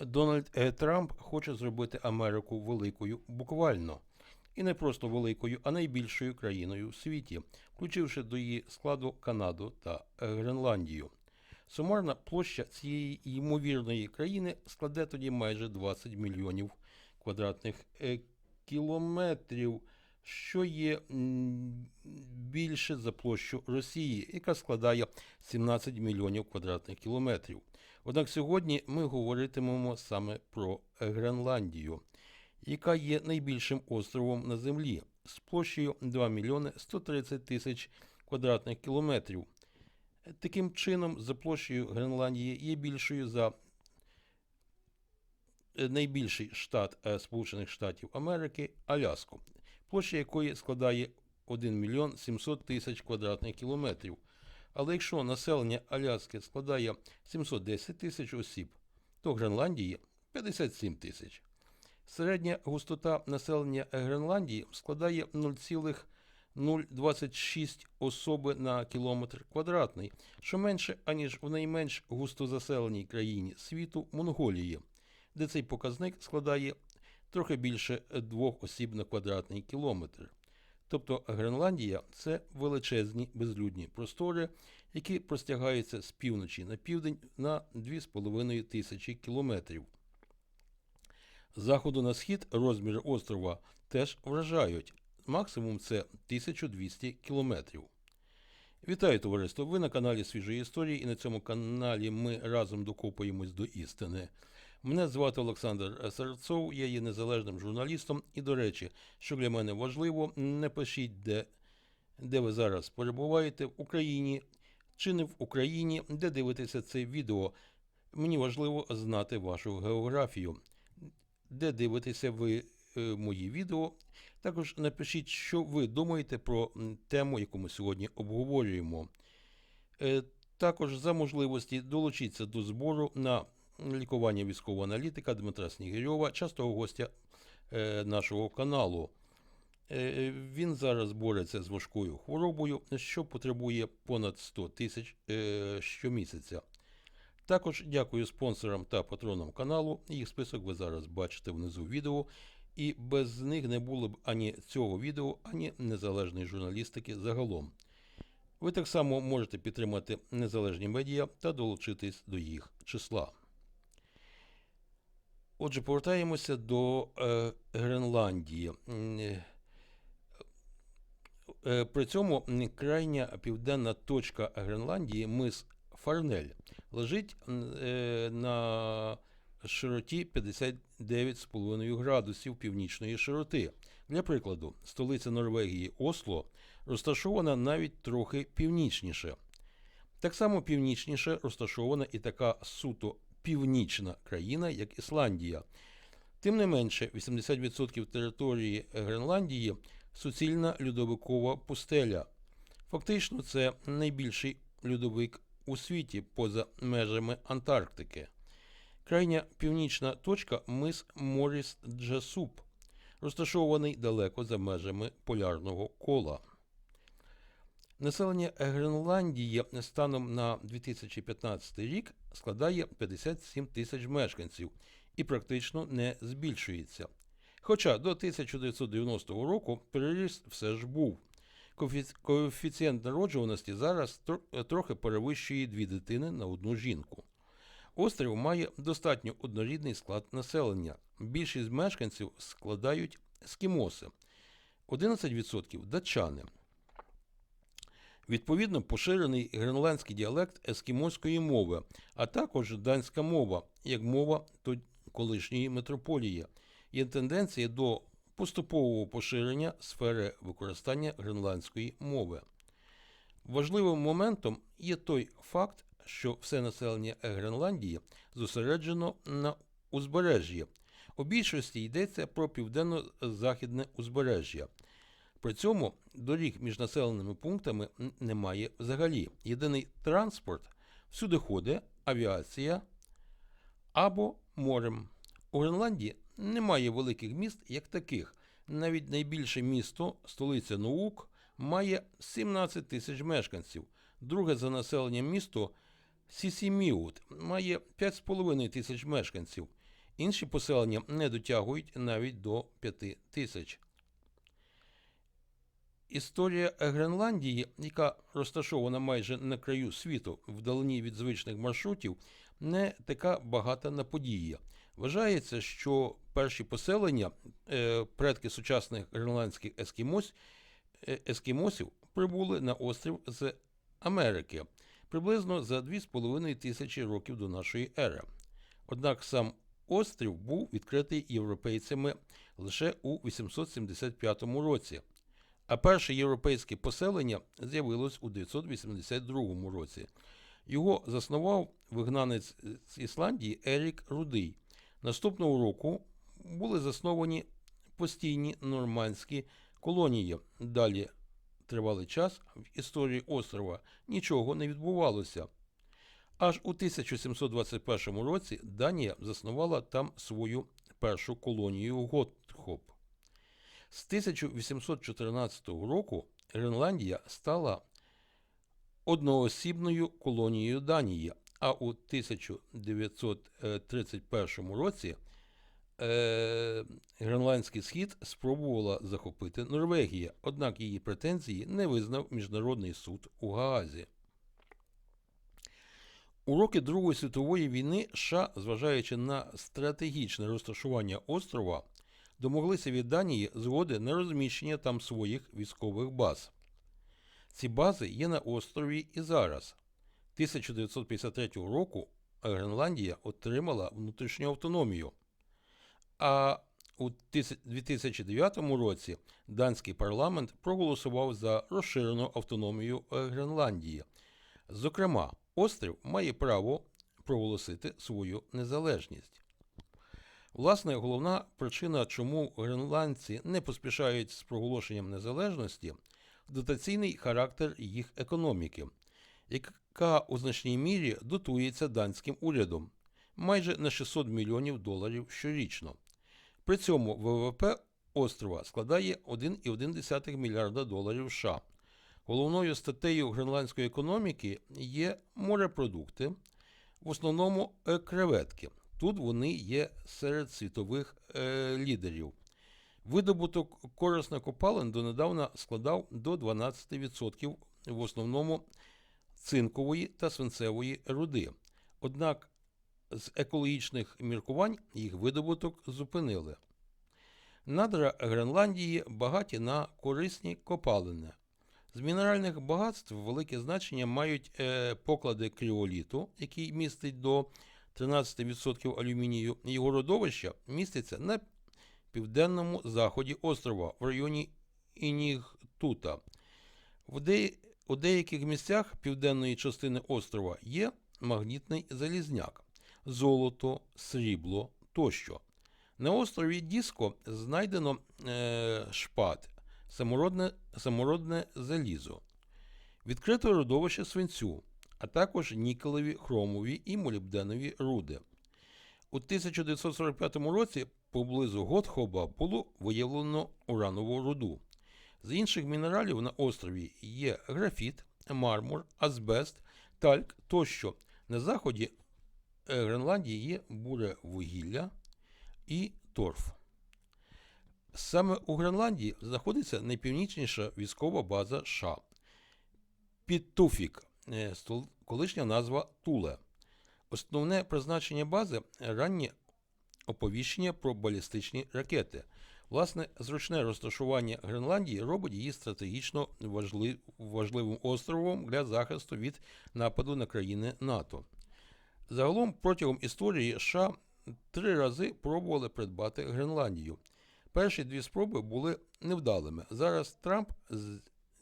Дональд Е. Трамп хоче зробити Америку великою буквально. І не просто великою, а найбільшою країною в світі, включивши до її складу Канаду та е, Гренландію. Сумарна площа цієї ймовірної країни складе тоді майже 20 мільйонів квадратних е, кілометрів, що є більше за площу Росії, яка складає 17 мільйонів квадратних кілометрів. Однак сьогодні ми говоритимемо саме про Гренландію, яка є найбільшим островом на землі з площею 2 мільйони 130 тисяч квадратних кілометрів. Таким чином, за площею Гренландії є більшою за е, найбільший штат е, Сполучених Штатів Америки Аляску, площа якої складає 1 мільйон 700 тисяч квадратних кілометрів. Але якщо населення Аляски складає 710 тисяч осіб, то Гренландії 57 тисяч. Середня густота населення Гренландії складає 0,026 особи на кілометр квадратний, що менше, аніж в найменш густозаселеній країні світу Монголії, де цей показник складає трохи більше двох осіб на квадратний кілометр. Тобто Гренландія це величезні безлюдні простори, які простягаються з півночі на південь на 2,5 тисячі кілометрів. Заходу на схід розміри острова теж вражають. Максимум це 1200 кілометрів. Вітаю, товариство! Ви на каналі Свіжої історії, і на цьому каналі ми разом докопуємось до істини. Мене звати Олександр Серцов, я є незалежним журналістом. І, до речі, що для мене важливо, не пишіть, де, де ви зараз перебуваєте в Україні чи не в Україні, де дивитеся це відео. Мені важливо знати вашу географію, де дивитеся ви е, мої відео. Також напишіть, що ви думаєте про тему, яку ми сьогодні обговорюємо. Е, Також за можливості долучіться до збору на лікування військового аналітика Дмитра Снігирьова, частого гостя е, нашого каналу. Е, Він зараз бореться з важкою хворобою, що потребує понад 100 тисяч е, щомісяця. Також дякую спонсорам та патронам каналу. Їх список ви зараз бачите внизу відео. І без них не було б ані цього відео, ані незалежної журналістики загалом. Ви так само можете підтримати незалежні медіа та долучитись до їх числа. Отже, повертаємося до е, Гренландії. Е, е, При цьому крайня південна точка Гренландії, мис Фарнель, лежить е, на широті 59,5 градусів північної широти. Для прикладу, столиця Норвегії Осло розташована навіть трохи північніше. Так само північніше розташована і така суто північна країна, як Ісландія. Тим не менше, 80% території Гренландії суцільна льодовикова пустеля. Фактично, це найбільший льодовик у світі поза межами Антарктики. Крайня північна точка мис Моріс Джасуп, розташований далеко за межами полярного кола. Населення Гренландії станом на 2015 рік складає 57 тисяч мешканців і практично не збільшується. Хоча до 1990 року переріст все ж був. Коефіцієнт народжуваності зараз трохи перевищує дві дитини на одну жінку. Острів має достатньо однорідний склад населення. Більшість мешканців складають ескімоси, 11% датчани. Відповідно, поширений гренландський діалект ескімоської мови, а також данська мова, як мова колишньої метрополії. Є тенденція до поступового поширення сфери використання гренландської мови. Важливим моментом є той факт, що все населення Гренландії зосереджено на узбережжі. У більшості йдеться про південно-західне узбережжя. При цьому доріг між населеними пунктами немає взагалі. Єдиний транспорт всюди ходить авіація або морем. У Гренландії немає великих міст як таких. Навіть найбільше місто, столиця Наук, має 17 тисяч мешканців. Друге за населенням місто Сісіміут має 5,5 тисяч мешканців. Інші поселення не дотягують навіть до 5 тисяч. Історія Гренландії, яка розташована майже на краю світу, вдалині від звичних маршрутів, не така багата на події. Вважається, що перші поселення, е, предки сучасних гренландських ескімос, е, ескімосів, прибули на острів з Америки приблизно за 2,5 тисячі років до нашої ери. Однак сам острів був відкритий європейцями лише у 875 році, а перше європейське поселення з'явилось у 982 році. Його заснував вигнанець з Ісландії Ерік Рудий. Наступного року були засновані постійні нормандські колонії. Далі тривалий час в історії острова нічого не відбувалося. Аж у 1721 році Данія заснувала там свою першу колонію Готхоп. З 1814 року Гренландія стала одноосібною колонією Данії, а у 1931 році е, Гренландський схід спробувала захопити Норвегія, однак її претензії не визнав Міжнародний суд у Гаазі. У роки Другої світової війни США, зважаючи на стратегічне розташування острова, домоглися від Данії згоди на розміщення там своїх військових баз. Ці бази є на острові і зараз. 1953 року Гренландія отримала внутрішню автономію. А у 2009 році данський парламент проголосував за розширену автономію Гренландії. Зокрема, острів має право проголосити свою незалежність. Власне, головна причина, чому гренландці не поспішають з проголошенням незалежності, дотаційний характер їх економіки, яка у значній мірі дотується данським урядом майже на 600 мільйонів доларів щорічно. При цьому ВВП острова складає 1,1 мільярда доларів США. Головною статтею гренландської економіки є морепродукти, в основному креветки. Тут вони є серед світових е, лідерів. Видобуток корисних копалин донедавна складав до 12% в основному цинкової та свинцевої руди. Однак з екологічних міркувань їх видобуток зупинили. Надра Гренландії багаті на корисні копалини. З мінеральних багатств велике значення мають е, поклади кріоліту, який містить до 13% алюмінію. Його родовища міститься на південному заході острова в районі Інігтута. В де... У деяких місцях південної частини острова є магнітний залізняк, золото, срібло тощо. На острові Діско знайдено е, шпат, самородне, самородне залізо, відкрите родовище свинцю, а також нікелеві, хромові і молібденові руди. У 1945 році поблизу Готхоба було виявлено уранову руду. З інших мінералів на острові є графіт, мармур, азбест, тальк тощо. На заході е, Гренландії є буре вугілля і торф. Саме у Гренландії знаходиться найпівнічніша військова база США Підтуфік, колишня назва Туле. Основне призначення бази раннє оповіщення про балістичні ракети. Власне, зручне розташування Гренландії робить її стратегічно важли- важливим островом для захисту від нападу на країни НАТО. Загалом протягом історії США три рази пробували придбати Гренландію. Перші дві спроби були невдалими. Зараз Трамп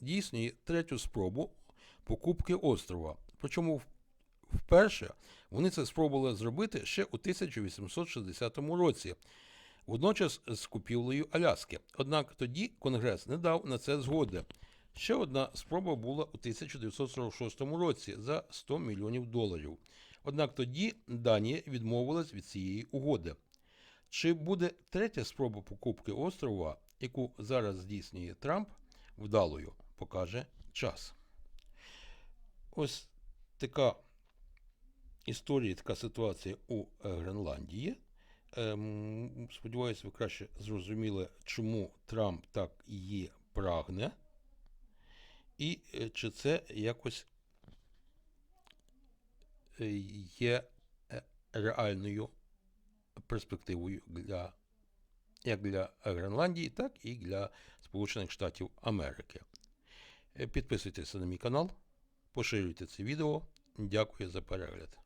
здійснює третю спробу покупки острова. Причому вперше вони це спробували зробити ще у 1860 році, водночас з купівлею Аляски. Однак тоді Конгрес не дав на це згоди. Ще одна спроба була у 1946 році за 100 мільйонів доларів. Однак тоді Данія відмовилась від цієї угоди. Чи буде третя спроба покупки острова, яку зараз здійснює Трамп, вдалою, покаже час. Ось така історія, така ситуація у е, Гренландії. Ем, сподіваюсь, ви краще зрозуміли, чому Трамп так її прагне, і е, чи це якось е, є реальною перспективою для як для Гренландії, так і для Сполучених Штатів Америки. Підписуйтеся на мій канал, поширюйте це відео. Дякую за перегляд.